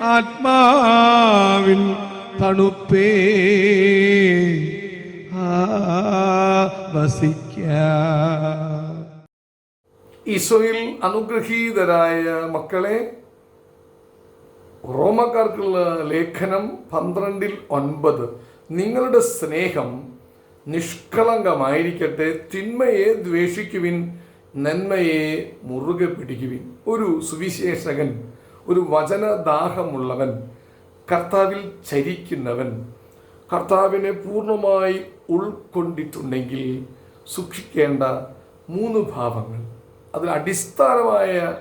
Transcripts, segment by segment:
ആത്മാവിൻ തണുപ്പേ. വസിക്ക. ഈശോയിൽ അനുഗ്രഹീതരായ മക്കളെ റോമക്കാർക്കുള്ള ലേഖനം പന്ത്രണ്ടിൽ ഒൻപത്. നിങ്ങളുടെ സ്നേഹം നിഷ്കളങ്കമായിരിക്കട്ടെ തിന്മയെ ദ്വേഷിക്കുവിൻ നന്മയെ മുറുകെ പിടിക്കുവിൻ. ഒരു സുവിശേഷകൻ ഒരു വചനദാഹമുള്ളവൻ കർത്താവിൽ ചരിക്കുന്നവൻ കർത്താവിനെ പൂർണമായി ഉൾക്കൊണ്ടിട്ടുണ്ടെങ്കിൽ സൂക്ഷിക്കേണ്ട മൂന്ന് ഭാവങ്ങൾ. അതിൽ അടിസ്ഥാനമായ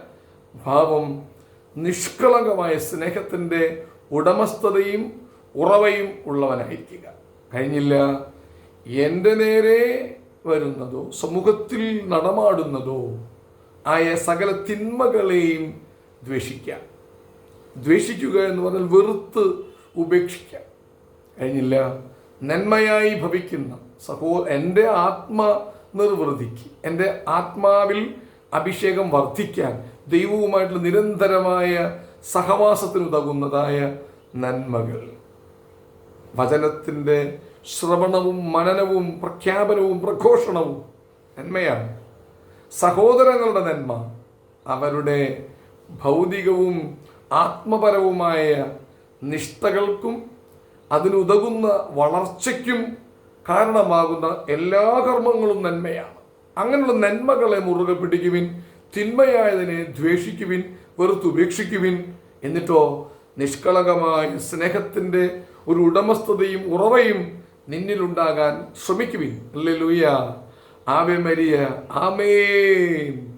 ഭാവം നിഷ്കളങ്കമായ സ്നേഹത്തിന്റെ ഉടമസ്ഥതയും ഉറവയും ഉള്ളവനായിരിക്കുക. കഴിഞ്ഞില്ല. എന്റെ നേരെ വരുന്നതോ സമൂഹത്തിൽ നടമാടുന്നതോ ആയ സകല തിന്മകളെയും ദ്വേഷിക്കാം ദ്വേഷിക്കുക എന്ന് പറഞ്ഞാൽ വെറുത്ത് ഉപേക്ഷിക്കാം. കഴിഞ്ഞില്ല നന്മയായി ഭവിക്കുന്ന സഹോ എന്റെ ആത്മ നിർവൃതിക്ക് എന്റെ ആത്മാവിൽ അഭിഷേകം വർദ്ധിക്കാൻ ദൈവവുമായിട്ടുള്ള നിരന്തരമായ സഹവാസത്തിനുതകുന്നതായ നന്മകൾ. വചനത്തിന്റെ ശ്രവണവും മനനവും പ്രഖ്യാപനവും പ്രഘോഷണവും നന്മയാണ്. സഹോദരങ്ങളുടെ നന്മ അവരുടെ ഭൗതികവും ആത്മപരവുമായ നിഷ്ഠകൾക്കും അതിനുതകുന്ന വളർച്ചയ്ക്കും കാരണമാകുന്ന എല്ലാ കർമ്മങ്ങളും നന്മയാണ്. അങ്ങനെയുള്ള നന്മകളെ മുറുകെ പിടിക്കുവിൻ തിന്മയായതിനെ ദ്വേഷിക്കുവിൻ വെറുത്തുപേക്ഷിക്കുവിൻ എന്നിട്ടോ നിഷ്കളങ്കമായ സ്നേഹത്തിന്റെ ഒരു ഉടമസ്ഥതയും ഉറവയും നിന്നിലുണ്ടാകാൻ ശ്രമിക്കുവിൻ. അല്ലെ ലൂയ ആവെ മരിയ. ആമേൻ.